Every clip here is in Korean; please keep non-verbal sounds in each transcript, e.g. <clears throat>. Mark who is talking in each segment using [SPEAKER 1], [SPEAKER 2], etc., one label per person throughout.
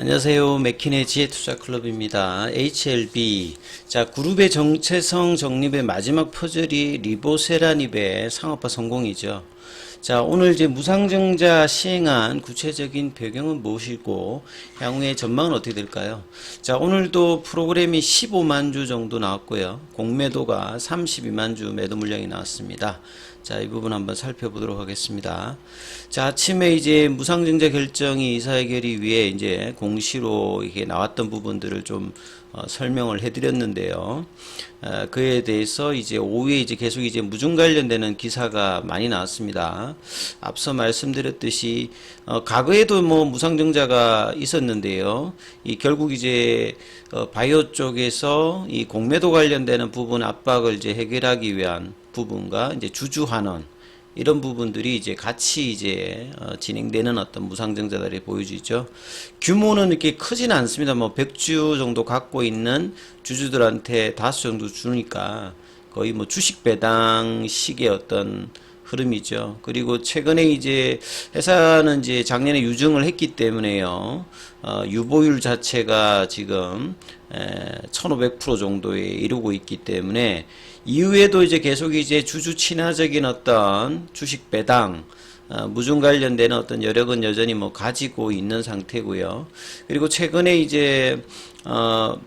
[SPEAKER 1] 안녕하세요. 맥킨의 지혜투자클럽입니다. HLB. 자, 그룹의 정체성 정립의 마지막 퍼즐이 리보세라닙의 상업화 성공이죠. 자, 오늘 이제 무상증자 시행한 구체적인 배경은 무엇이고, 향후의 전망은 어떻게 될까요? 자, 오늘도 프로그램이 15만 주 정도 나왔고요. 공매도가 32만 주 매도 물량이 나왔습니다. 자, 이 부분 한번 살펴보도록 하겠습니다. 자, 아침에 이제 무상증자 결정이 이사해결이 위해 이제 공시로 이게 나왔던 부분들을 좀 어, 설명을 해드렸는데요. 어, 그에 대해서 이제 오후에 이제 계속 이제 무중 관련되는 기사가 많이 나왔습니다. 앞서 말씀드렸듯이 어, 과거에도 뭐 무상증자가 있었는데요. 이 결국 이제 어, 바이오 쪽에서 이 공매도 관련되는 부분 압박을 이제 해결하기 위한 부분과 이제 주주환원 이런 부분들이 이제 같이 이제 어, 진행되는 어떤 무상증자들이 보여지죠. 규모는 이렇게 크지는 않습니다. 뭐 100주 정도 갖고 있는 주주들한테 다수 정도 주니까 거의 뭐 주식 배당식의 어떤 흐름이죠. 그리고 최근에 이제 회사는 이제 작년에 유증을 했기 때문에요. 어, 유보율 자체가 지금 에, 1500% 정도에 이르고 있기 때문에 이후에도 이제 계속 이제 주주 친화적인 어떤 주식 배당 어, 무중 관련되는 어떤 여력은 여전히 뭐 가지고 있는 상태고요. 그리고 최근에 이제 어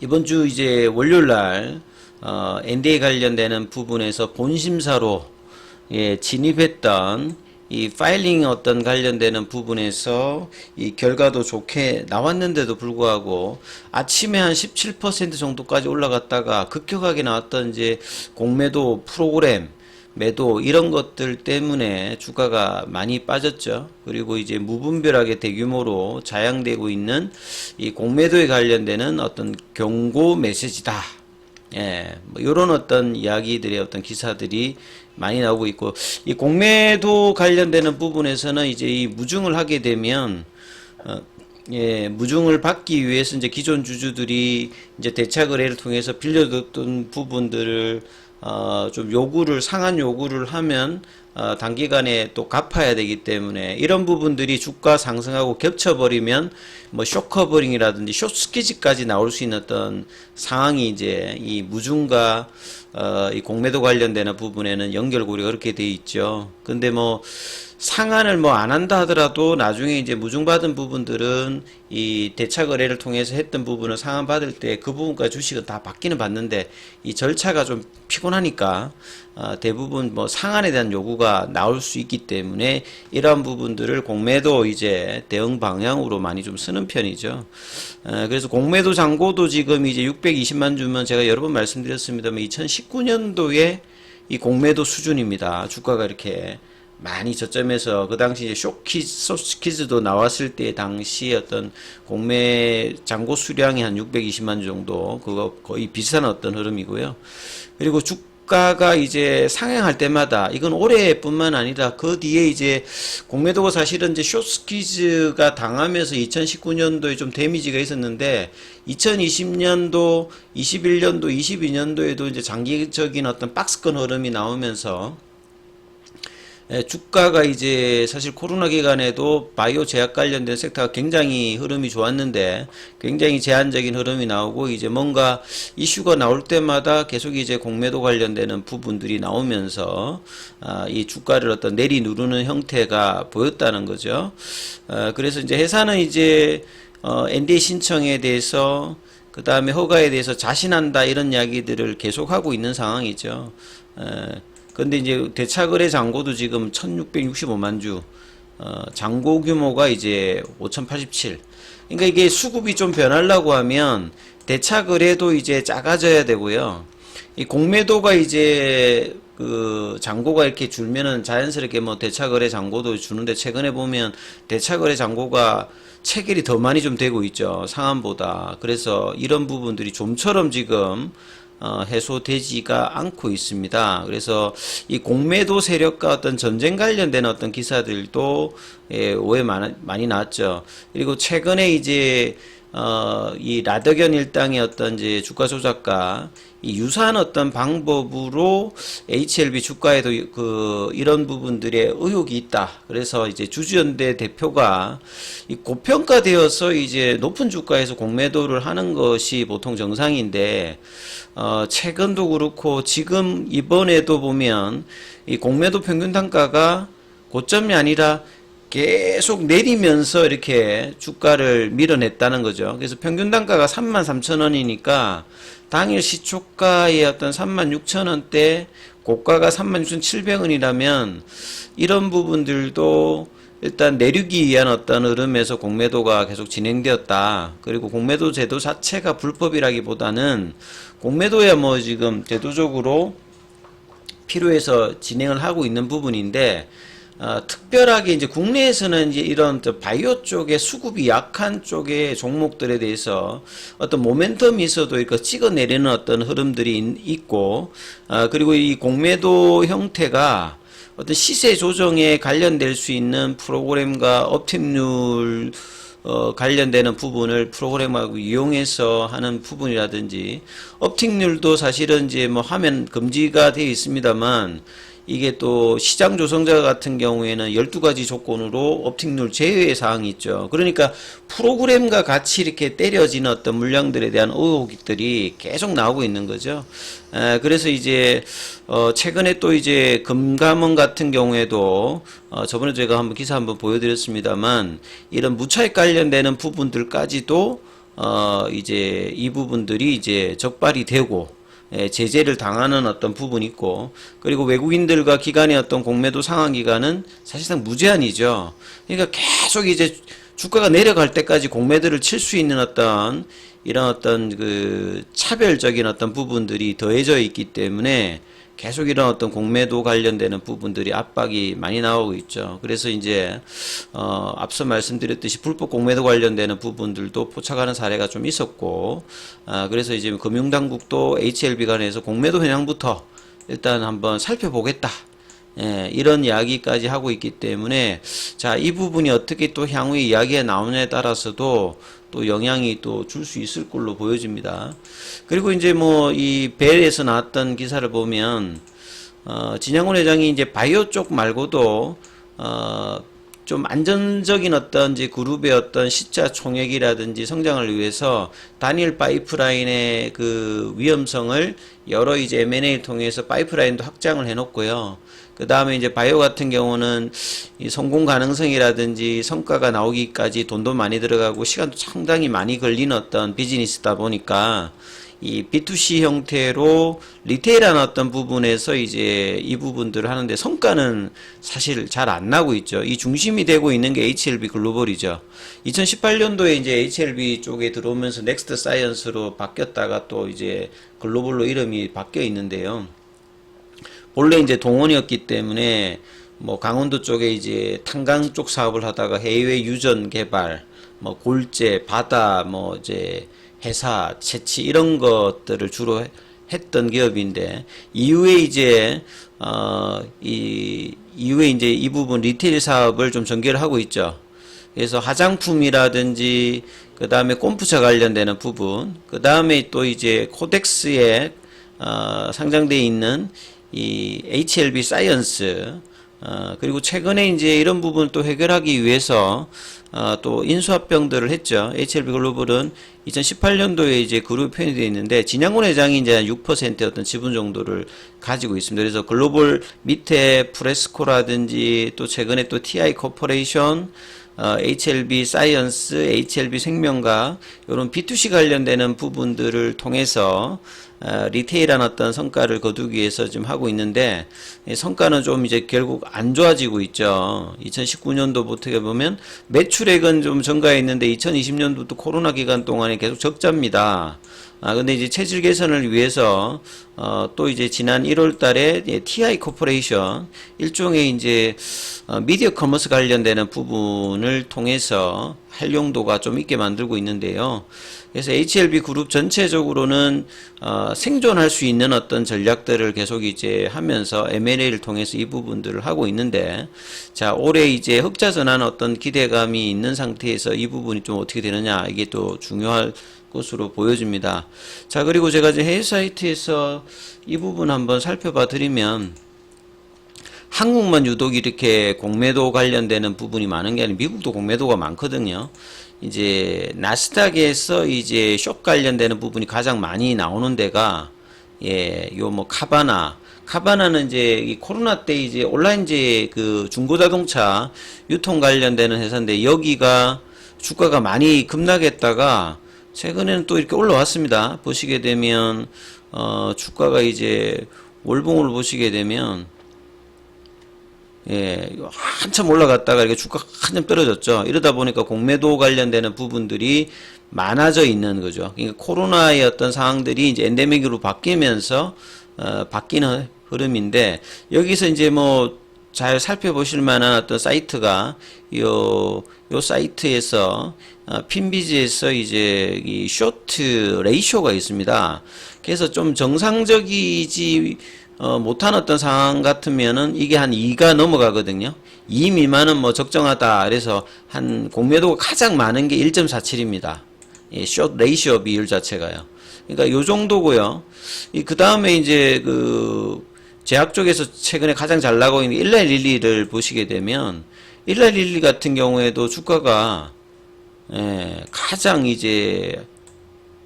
[SPEAKER 1] 이번 주 이제 월요일 날 어, NDA 관련되는 부분에서 본심사로 예, 진입했던 이 파일링 어떤 관련되는 부분에서 이 결과도 좋게 나왔는데도 불구하고 아침에 한 17% 정도까지 올라갔다가 급격하게 나왔던 이제 공매도 프로그램 매도 이런 것들 때문에 주가가 많이 빠졌죠. 그리고 이제 무분별하게 대규모로 자양되고 있는 이 공매도에 관련되는 어떤 경고 메시지다. 예, 뭐 이런 어떤 이야기들의 어떤 기사들이 많이 나오고 있고 이 공매도 관련되는 부분에서는 이제 이 무중을 하게 되면 어, 예, 무중을 받기 위해서 이제 기존 주주들이 이제 대차 거래를 통해서 빌려뒀던 부분들을 어, 좀 요구를 상한 요구를 하면 어, 단기간에 또 갚아야 되기 때문에 이런 부분들이 주가 상승하고 겹쳐버리면 뭐 쇼커버링이라든지 쇼스키즈까지 나올 수 있는 어떤 상황이 이제 이 무중과 어, 이 공매도 관련되는 부분에는 연결고리가 그렇게 돼 있죠. 근데 뭐 상한을 뭐 안 한다 하더라도 나중에 이제 무중받은 부분들은 이 대차 거래를 통해서 했던 부분을 상한 받을 때 그 부분과 주식은 다 받기는 받는데 이 절차가 좀 피곤하니까 어, 대부분 뭐 상한에 대한 요구가 나올 수 있기 때문에 이러한 부분들을 공매도 이제 대응 방향으로 많이 좀 쓰는 편이죠. 어, 그래서 공매도 잔고도 지금 이제 620만 주면 제가 여러 번 말씀드렸습니다만 2019년도에 이 공매도 수준입니다. 주가가 이렇게 많이 저점에서 그 당시 이제 쇼키즈, 소스키즈도 나왔을 때 당시 어떤 공매 잔고 수량이 한 620만 주 정도 그거 거의 비슷한 어떤 흐름이고요. 그리고 주 가가 이제 상향할 때마다 이건 올해뿐만 아니라 그 뒤에 이제 공매도가 사실은 이제 쇼스키즈가 당하면서 2019년도에 좀 데미지가 있었는데 2020년도, 21년도, 22년도에도 이제 장기적인 어떤 박스권 흐름이 나오면서 예, 주가가 이제 사실 코로나 기간에도 바이오 제약 관련된 섹터가 굉장히 흐름이 좋았는데 굉장히 제한적인 흐름이 나오고 이제 뭔가 이슈가 나올 때마다 계속 이제 공매도 관련되는 부분들이 나오면서 아, 이 주가를 어떤 내리 누르는 형태가 보였다는 거죠. 아, 그래서 이제 회사는 이제 어, NDA 신청에 대해서 그 다음에 허가에 대해서 자신한다 이런 이야기들을 계속하고 있는 상황이죠. 에, 근데 이제 대차거래 잔고도 지금 1665만 주, 어, 잔고 규모가 이제 5087. 그러니까 이게 수급이 좀 변하려고 하면 대차거래도 이제 작아져야 되고요. 이 공매도가 이제 그 잔고가 이렇게 줄면은 자연스럽게 뭐 대차거래 잔고도 주는데 최근에 보면 대차거래 잔고가 체결이 더 많이 좀 되고 있죠. 상한보다. 그래서 이런 부분들이 좀처럼 지금 어, 해소되지가 않고 있습니다. 그래서 이 공매도 세력과 어떤 전쟁 관련된 어떤 기사들도 예, 오해 많이, 많이 나왔죠. 그리고 최근에 이제 어, 이 라더견 일당의 어떤 이제 주가 조작과 이 유사한 어떤 방법으로 HLB 주가에도 그 이런 부분들의 의혹이 있다. 그래서 이제 주주연대 대표가 이 고평가되어서 이제 높은 주가에서 공매도를 하는 것이 보통 정상인데 어, 최근도 그렇고 지금 이번에도 보면 이 공매도 평균 단가가 고점이 아니라 계속 내리면서 이렇게 주가를 밀어냈다는 거죠. 그래서 평균 단가가 33,000원이니까 당일 시초가의 어떤 36,000원대 고가가 36,700원이라면 이런 부분들도 일단 내리기 위한 어떤 흐름에서 공매도가 계속 진행되었다. 그리고 공매도 제도 자체가 불법이라기보다는 공매도야 뭐 지금 제도적으로 필요해서 진행을 하고 있는 부분인데 어, 특별하게 이제 국내에서는 이제 이런 저 바이오 쪽에 수급이 약한 쪽의 종목들에 대해서 어떤 모멘텀이 있어도 이렇게 찍어내리는 어떤 흐름들이 있- 있고, 어, 그리고 이 공매도 형태가 어떤 시세 조정에 관련될 수 있는 프로그램과 업템률 어, 관련되는 부분을 프로그램하고 이용해서 하는 부분이라든지 업틱률도 사실은 이제 뭐 하면 금지가 되어 있습니다만 이게 또 시장 조성자 같은 경우에는 12가지 조건으로 업틱률 제외의 사항이 있죠. 그러니까 프로그램과 같이 이렇게 때려지는 어떤 물량들에 대한 의혹들이 계속 나오고 있는 거죠. 에, 그래서 이제 어 최근에 또 이제 금감원 같은 경우에도 어 저번에 제가 한번 기사 한번 보여드렸습니다만 이런 무차익 관련되는 부분들까지도 어 이제 이 부분들이 이제 적발이 되고 예, 제재를 당하는 어떤 부분이 있고 그리고 외국인들과 기관의 어떤 공매도 상환 기간은 사실상 무제한이죠. 그러니까 계속 이제 주가가 내려갈 때까지 공매도를 칠 수 있는 어떤 이런 어떤 그 차별적인 어떤 부분들이 더해져 있기 때문에 계속 이런 어떤 공매도 관련되는 부분들이 압박이 많이 나오고 있죠. 그래서 이제 어 앞서 말씀드렸듯이 불법 공매도 관련되는 부분들도 포착하는 사례가 좀 있었고 아 그래서 이제 금융당국도 HLB 간에서 공매도 현황부터 일단 한번 살펴보겠다. 예, 이런 이야기까지 하고 있기 때문에 자, 이 부분이 어떻게 또 향후에 이야기가 나오냐에 따라서도 또 영향이 또 줄 수 있을 걸로 보여집니다. 그리고 이제 뭐 이 벨에서 나왔던 기사를 보면 어, 진양훈 회장이 이제 바이오 쪽 말고도 어, 좀 안전적인 어떤 이제 그룹의 어떤 시자 총액이라든지 성장을 위해서 단일 파이프라인의 그 위험성을 여러 이제 M&A를 통해서 파이프라인도 확장을 해놓고요. 그 다음에 이제 바이오 같은 경우는 이 성공 가능성이라든지 성과가 나오기까지 돈도 많이 들어가고 시간도 상당히 많이 걸리는 어떤 비즈니스다 보니까 이 B2C 형태로 리테일한 어떤 부분에서 이제 이 부분들을 하는데 성과는 사실 잘 안 나고 있죠. 이 중심이 되고 있는 게 HLB 글로벌이죠. 2018년도에 이제 HLB 쪽에 들어오면서 넥스트 사이언스로 바뀌었다가 또 이제 글로벌로 이름이 바뀌어 있는데요. 본래 이제 동원이었기 때문에 뭐 강원도 쪽에 이제 탄강 쪽 사업을 하다가 해외 유전 개발, 뭐 골재, 바다, 뭐 이제 회사, 채취 이런 것들을 주로 해- 했던 기업인데 이후에 이제 어 이 이후에 이제 이 부분 리테일 사업을 좀 전개를 하고 있죠. 그래서 화장품이라든지 그 다음에 꼼프차 관련되는 부분, 그 다음에 또 이제 코덱스에 어, 상장돼 있는 이 HLB 사이언스 어, 그리고 최근에 이제 이런 부분 또 해결하기 위해서 어, 또 인수합병들을 했죠. HLB 글로벌은 2018년도에 이제 그룹 편이 되어 있는데 진양곤 회장이 이제 6%의 어떤 지분 정도를 가지고 있습니다. 그래서 글로벌 밑에 프레스코라든지 또 최근에 또 TI 코퍼레이션 어, HLB 사이언스, HLB 생명과 이런 B2C 관련되는 부분들을 통해서 어, 리테일한 어떤 성과를 거두기 위해서 지금 하고 있는데 이 성과는 좀 이제 결국 안 좋아지고 있죠. 2019년도부터 어떻게 보면 매출액은 좀 증가해 있는데 2020년도도 코로나 기간 동안에 계속 적자입니다. 아, 근데 이제 체질 개선을 위해서, 어, 또 이제 지난 1월 달에 예, TI 코퍼레이션, 일종의 이제, 어, 미디어 커머스 관련되는 부분을 통해서 활용도가 좀 있게 만들고 있는데요. 그래서 HLB 그룹 전체적으로는, 어, 어, 생존할 수 있는 어떤 전략들을 계속 이제 하면서 M&A를 통해서 이 부분들을 하고 있는데 자 올해 이제 흑자 전환 어떤 기대감이 있는 상태에서 이 부분이 좀 어떻게 되느냐 이게 또 중요할 것으로 보여집니다. 자 그리고 제가 이제 해외 사이트에서 이 부분 한번 살펴봐 드리면 한국만 유독 이렇게 공매도 관련되는 부분이 많은 게 아니라 미국도 공매도가 많거든요. 이제 나스닥에서 이제 숏 관련되는 부분이 가장 많이 나오는 데가 예, 요 뭐 카바나 카바나는 이제 이 코로나 때 이제 온라인 이제 그 중고 자동차 유통 관련되는 회사인데 여기가 주가가 많이 급락했다가 최근에는 또 이렇게 올라왔습니다. 보시게 되면 어 주가가 이제 월봉을 보시게 되면 예, 한참 올라갔다가 이렇게 주가 한참 떨어졌죠. 이러다 보니까 공매도 관련되는 부분들이 많아져 있는 거죠. 그러니까 코로나의 어떤 상황들이 이제 엔데믹으로 바뀌면서 어, 바뀌는 흐름인데 여기서 이제 뭐 잘 살펴보실 만한 어떤 사이트가 요, 요 사이트에서 어, 핀비즈에서 이제 이 쇼트 레이쇼가 있습니다. 그래서 좀 정상적이지 어, 못한 어떤 상황 같으면은 이게 한 2가 넘어가거든요. 2 미만은 뭐 적정하다. 그래서 한 공매도가 가장 많은 게 1.47입니다. 예, 숏 레이시오 비율 자체가요. 그러니까 요 정도고요. 이 그 다음에 이제 그 제약 쪽에서 최근에 가장 잘 나가고 있는 1911을 보시게 되면 1911 같은 경우에도 주가가 예, 가장 이제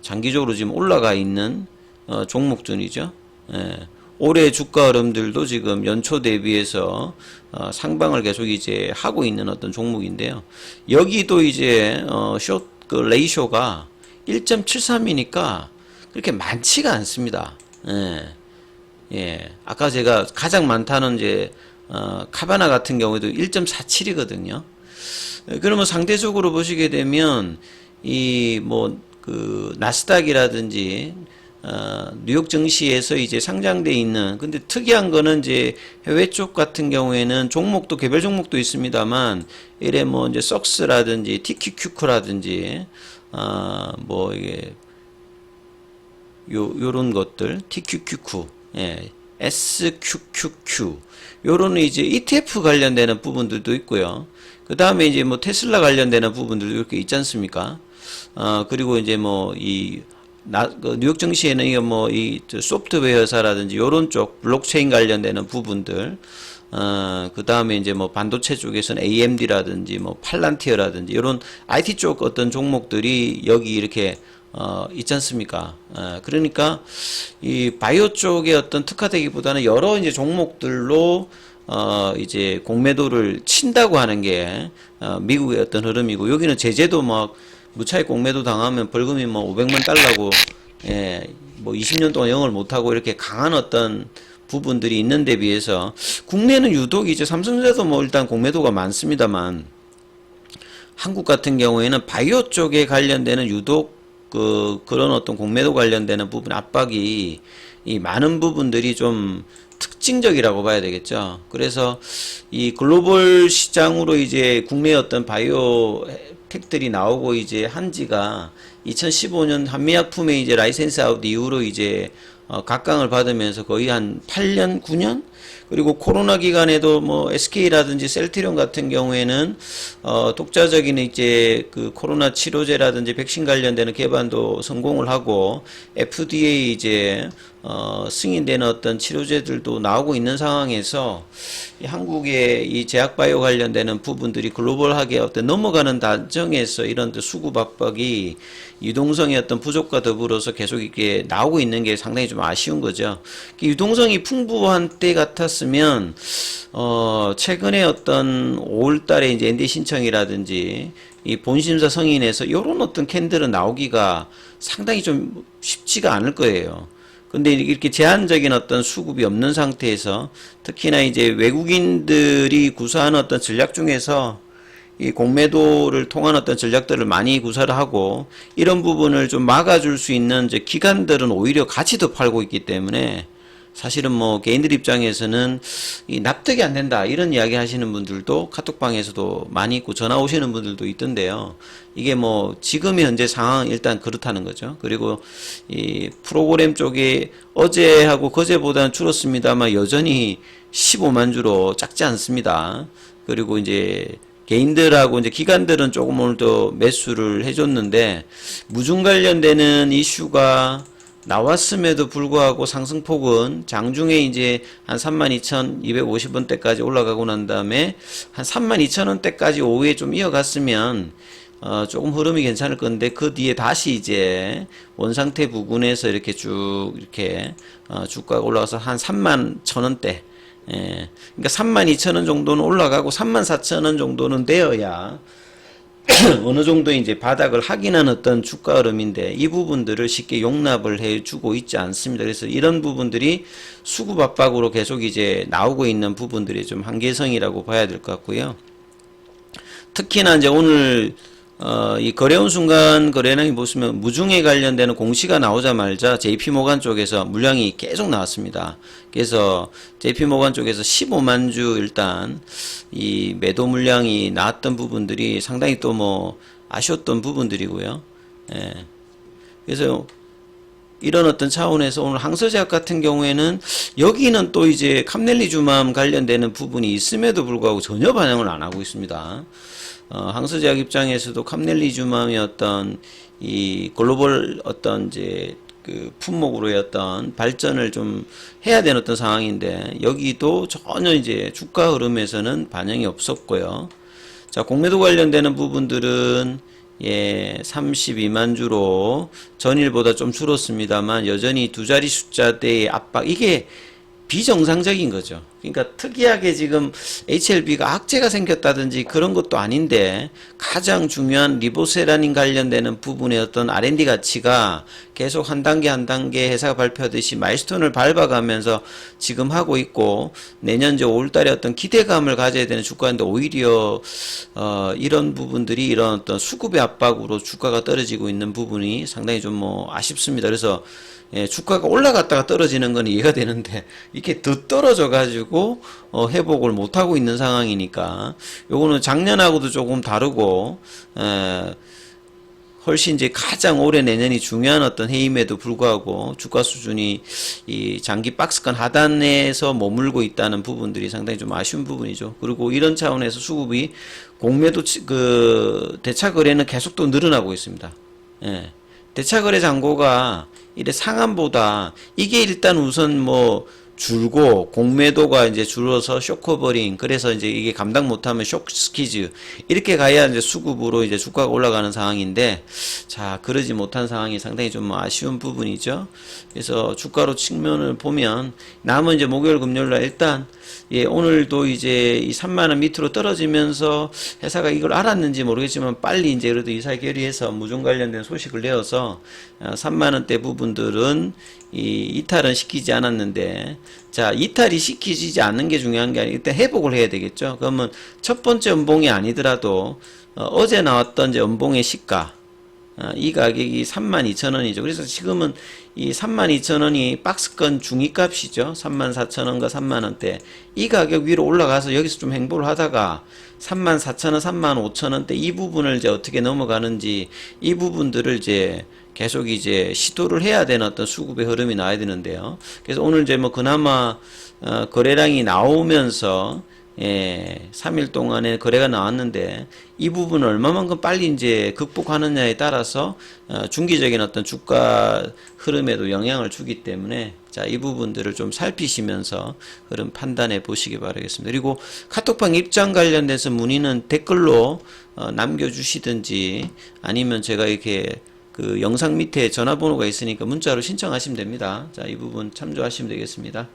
[SPEAKER 1] 장기적으로 지금 올라가 있는 어, 종목군이죠. 예. 올해 주가 흐름들도 지금 연초 대비해서 어, 상방을 계속 이제 하고 있는 어떤 종목인데요. 여기도 이제 어, 숏그 레이쇼가 1.73이니까 그렇게 많지가 않습니다. 예. 예. 아까 제가 가장 많다는 이제 어, 카바나 같은 경우에도 1.47이거든요. 그러면 상대적으로 보시게 되면 이 뭐 그 나스닥이라든지 어, 뉴욕 증시에서 이제 상장돼 있는 근데 특이한 거는 이제 해외 쪽 같은 경우에는 종목도 개별 종목도 있습니다만 이래 뭐 이제 썩스라든지 TQQ라든지 어뭐 이게 요 요런 것들 TQQQ 예 SQQQ 요런 이제 ETF 관련되는 부분들도 있고요. 그 다음에 이제 뭐 테슬라 관련되는 부분들도 이렇게 있지 않습니까? 어 그리고 이제 뭐이 나, 그 뉴욕 증시에는 이거 뭐이 소프트웨어 회사라든지 요런 쪽 블록체인 관련되는 부분들 어, 그 다음에 이제 뭐 반도체 쪽에서는 AMD라든지 뭐 팔란티어라든지 이런 IT 쪽 어떤 종목들이 여기 이렇게 어, 있지 않습니까? 어, 그러니까 이 바이오 쪽의 어떤 특화되기보다는 여러 이제 종목들로 어, 이제 공매도를 친다고 하는 게 어, 미국의 어떤 흐름이고 여기는 제재도 막 무차익 공매도 당하면 벌금이 뭐 500만 달러고 예, 뭐 20년 동안 영업을 못하고 이렇게 강한 어떤 부분들이 있는데 비해서 국내는 유독 이제 삼성전자도 뭐 일단 공매도가 많습니다만 한국 같은 경우에는 바이오 쪽에 관련되는 유독 그 그런 어떤 공매도 관련되는 부분 압박이 이 많은 부분들이 좀 특징적이라고 봐야 되겠죠. 그래서 이 글로벌 시장으로 이제 국내 어떤 바이오 텍들이 나오고 이제 한지가 2015년 한미약품의 이제 라이센스 아웃 이후로 이제 어, 각광을 받으면서 거의 한 8년, 9년? 그리고 코로나 기간에도 뭐 SK라든지 셀트리온 같은 경우에는 어 독자적인 이제 그 코로나 치료제라든지 백신 관련되는 개발도 성공을 하고 FDA 이제 어 승인되는 어떤 치료제들도 나오고 있는 상황에서 이 한국의 이 제약바이오 관련되는 부분들이 글로벌하게 어떤 넘어가는 과정에서 이런 수급 압박이 유동성의 어떤 부족과 더불어서 계속 이렇게 나오고 있는 게 상당히 좀 아쉬운 거죠. 유동성이 풍부한 때 같았으면 어 최근에 어떤 5월 달에 이제 ND 신청이라든지 이 본심사 성인에서 이런 어떤 캔들은 나오기가 상당히 좀 쉽지가 않을 거예요. 근데 이렇게 제한적인 어떤 수급이 없는 상태에서 특히나 이제 외국인들이 구사하는 어떤 전략 중에서 이 공매도를 통한 어떤 전략들을 많이 구사를 하고 이런 부분을 좀 막아줄 수 있는 이제 기관들은 오히려 같이 더 팔고 있기 때문에 사실은 뭐 개인들 입장에서는 이 납득이 안 된다 이런 이야기 하시는 분들도 카톡방에서도 많이 있고 전화 오시는 분들도 있던데요. 이게 뭐 지금 현재 상황 일단 그렇다는 거죠. 그리고 이 프로그램 쪽에 어제하고 그제보다는 줄었습니다만 여전히 15만 주로 작지 않습니다. 그리고 이제 개인들하고 이제 기관들은 조금 오늘 더 매수를 해줬는데 무중 관련되는 이슈가 나왔음에도 불구하고 상승폭은 장중에 이제 한 32,250원대까지 올라가고 난 다음에 한 32,000원대까지 오후에 좀 이어갔으면 어, 조금 흐름이 괜찮을 건데 그 뒤에 다시 이제 원상태 부근에서 이렇게 쭉 이렇게 어, 주가가 올라가서 한 3만 1,000원대 예. 그러니까 3만 2천 원 정도는 올라가고 3만 4천 원 정도는 되어야 <clears throat> 어느 정도 이제 바닥을 확인한 어떤 주가 흐름인데 이 부분들을 쉽게 용납을 해주고 있지 않습니다. 그래서 이런 부분들이 수급 압박으로 계속 이제 나오고 있는 부분들이 좀 한계성이라고 봐야 될 것 같고요. 특히나 이제 오늘 어, 이 거래운 순간 거래량이 보시면 무중에 관련되는 공시가 나오자마자 JP모간 쪽에서 물량이 계속 나왔습니다. 그래서 JP모간 쪽에서 15만 주 일단 이 매도 물량이 나왔던 부분들이 상당히 또 뭐 아쉬웠던 부분들이고요. 예. 그래서 이런 어떤 차원에서 오늘 항서제약 같은 경우에는 여기는 또 이제 캄넬리주맘 관련되는 부분이 있음에도 불구하고 전혀 반영을 안 하고 있습니다. 어, 항서제약 입장에서도 캄넬리주맘이 어떤 이 글로벌 어떤 이제 그 품목으로의 어떤 발전을 좀 해야 되는 어떤 상황인데 여기도 전혀 이제 주가 흐름에서는 반영이 없었고요. 자, 공매도 관련되는 부분들은 예, 32만 주로 전일보다 좀 줄었습니다만 여전히 두 자리 숫자대의 압박 이게 비정상적인 거죠. 그러니까 특이하게 지금 HLB가 악재가 생겼다든지 그런 것도 아닌데 가장 중요한 리보세라닌 관련되는 부분의 어떤 R&D 가치가 계속 한 단계 한 단계 회사가 발표하듯이 마일스톤을 밟아가면서 지금 하고 있고 내년 이제 5월달에 어떤 기대감을 가져야 되는 주가인데 오히려 어 이런 부분들이 이런 어떤 수급의 압박으로 주가가 떨어지고 있는 부분이 상당히 좀 뭐 아쉽습니다. 그래서 예, 주가가 올라갔다가 떨어지는 건 이해가 되는데 이렇게 더 떨어져 가지고 어, 회복을 못 하고 있는 상황이니까 요거는 작년하고도 조금 다르고 에, 훨씬 이제 가장 올해 내년이 중요한 어떤 해임에도 불구하고 주가 수준이 이 장기 박스권 하단에서 머물고 있다는 부분들이 상당히 좀 아쉬운 부분이죠. 그리고 이런 차원에서 수급이 공매도 치- 그 대차 거래는 계속 또 늘어나고 있습니다. 예. 대차 거래 잔고가 이래 상한보다 이게 일단 우선 뭐 줄고 공매도가 이제 줄어서 쇼커버링 그래서 이제 이게 감당 못하면 쇼스키즈 이렇게 가야 이제 수급으로 이제 주가가 올라가는 상황인데 자 그러지 못한 상황이 상당히 좀 아쉬운 부분이죠. 그래서 주가로 측면을 보면 남은 이제 목요일 금요일 날 일단 예, 오늘도 이제 이 3만 원 밑으로 떨어지면서 회사가 이걸 알았는지 모르겠지만 빨리 이제 그래도 이사 결의해서 무중 관련된 소식을 내어서 어, 3만 원대 부분들은 이 이탈은 시키지 않았는데 자 이탈이 시키지 않는 게 중요한 게 아니라 일단 회복을 해야 되겠죠. 그러면 첫 번째 연봉이 아니더라도 어, 제 나왔던 이제 연봉의 시가 어, 이 가격이 32,000원이죠. 그래서 지금은 이 32,000원이 박스권 중위값이죠. 34,000원과 3만원대. 이 가격 위로 올라가서 여기서 좀 행보를 하다가 34,000원, 35,000원대 이 부분을 이제 어떻게 넘어가는지 이 부분들을 이제 계속 이제 시도를 해야 되는 어떤 수급의 흐름이 나와야 되는데요. 그래서 오늘 이제 뭐 그나마 어, 거래량이 나오면서 예, 3일 동안에 거래가 나왔는데 이 부분을 얼마만큼 빨리 이제 극복하느냐에 따라서 어, 중기적인 어떤 주가 흐름에도 영향을 주기 때문에 자, 이 부분들을 좀 살피시면서 흐름 판단해 보시기 바라겠습니다. 그리고 카톡방 입장 관련돼서 문의는 댓글로 어, 남겨주시든지 아니면 제가 이렇게 그 영상 밑에 전화번호가 있으니까 문자로 신청하시면 됩니다. 자, 이 부분 참조하시면 되겠습니다.